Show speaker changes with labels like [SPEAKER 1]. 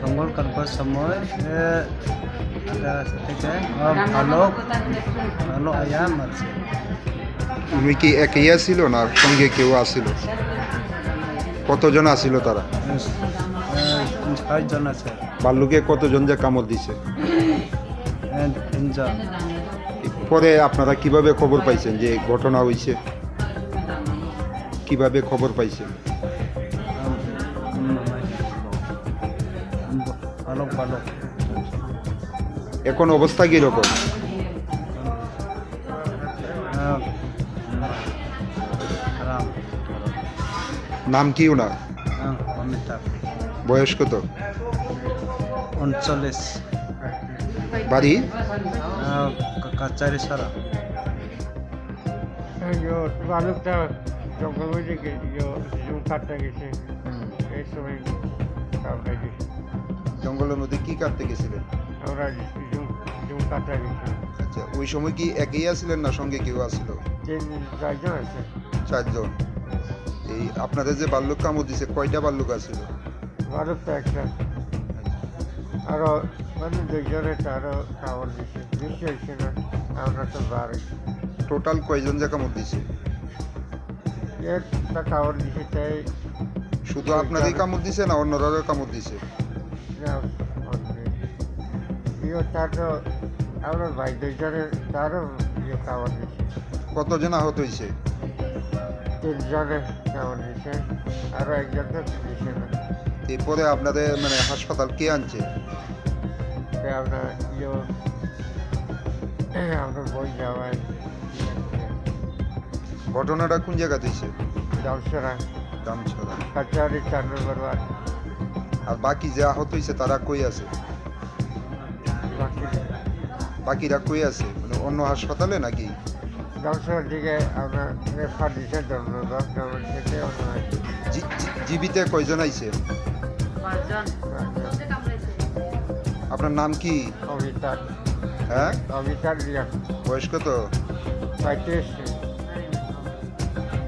[SPEAKER 1] জঙ্গল কাটবার সময় থেকে ভালো
[SPEAKER 2] তুমি কি একাই ছিল না সঙ্গে কেউ আসিল? কতজন আসিল তারা?
[SPEAKER 1] ছয়জন আছে।
[SPEAKER 2] বাল্লুকে কতজন যে কামড় দিছে? পরে আপনারা কীভাবে খবর পাইছেন যে ঘটনা হয়েছে কীভাবে খবর পাইছেন?
[SPEAKER 1] ভালুক ভালুক
[SPEAKER 2] এখন অবস্থা কীরকম?
[SPEAKER 1] রাম
[SPEAKER 2] নাম কি ওনার?
[SPEAKER 1] অমিতাভ
[SPEAKER 2] বয়স কত?
[SPEAKER 1] উনচল্লিশ।
[SPEAKER 2] বাড়ি?
[SPEAKER 1] কা- কাচারি সারা।
[SPEAKER 3] বালুকটা জঙ্গল গেছি এই সময়
[SPEAKER 2] জঙ্গলের মধ্যে কি কাটতে গেছিলেন?
[SPEAKER 3] আমরা জুম কাটতে
[SPEAKER 2] আচ্ছা ওই সময় কি একাই আসছিলেন না সঙ্গে কেউ আসছিল
[SPEAKER 3] চারজন আছে।
[SPEAKER 2] চারজন। এই আপনাদের যে বাল্যক কামড় দিছে কয়টা বাল্যক আছিল?
[SPEAKER 3] বালুকটা একটা। আরও মানে দুজনে তারও খাবার দিছে। বেশি হয়েছে না আমরা তো বাড়ি
[SPEAKER 2] টোটাল কয়জন যে কামড় দিছে?
[SPEAKER 3] একটা খাবার দিছে তাই
[SPEAKER 2] শুধু আপনারই কামড় দিছে না অন্যরাও কামড় দিছে?
[SPEAKER 3] ইয়ে তারও আমরা ভাই দুজনে তারও ইয়ে
[SPEAKER 2] কতজন আহত হয়েছে?
[SPEAKER 3] তিনজনে খাবার দিছে আরও একজনকে দিছে না।
[SPEAKER 2] এরপরে আপনাদের মানে হাসপাতাল কে আনছে?
[SPEAKER 3] আমরা ইয়ে আমরা বই যাওয়াই।
[SPEAKER 2] ঘটনাটা কোন জায়গা হয়েছে? দামছড়া
[SPEAKER 3] কাছারি চার নম্বর
[SPEAKER 2] আর বাকি যে আহত হয়েছে তারা কই আছে? বাকিরা। কই আছে? মানে অন্য হাসপাতালে নাকি?
[SPEAKER 3] দশটার দিকে আমরা রেফার দিছে
[SPEAKER 2] জীবিতে কয়জন আইছে? আপনার নাম কি?
[SPEAKER 3] অমিতার
[SPEAKER 2] হ্যাঁ?
[SPEAKER 3] অমিতার দিয়া
[SPEAKER 2] বয়স কত?
[SPEAKER 3] পঁয়ত্রিশ।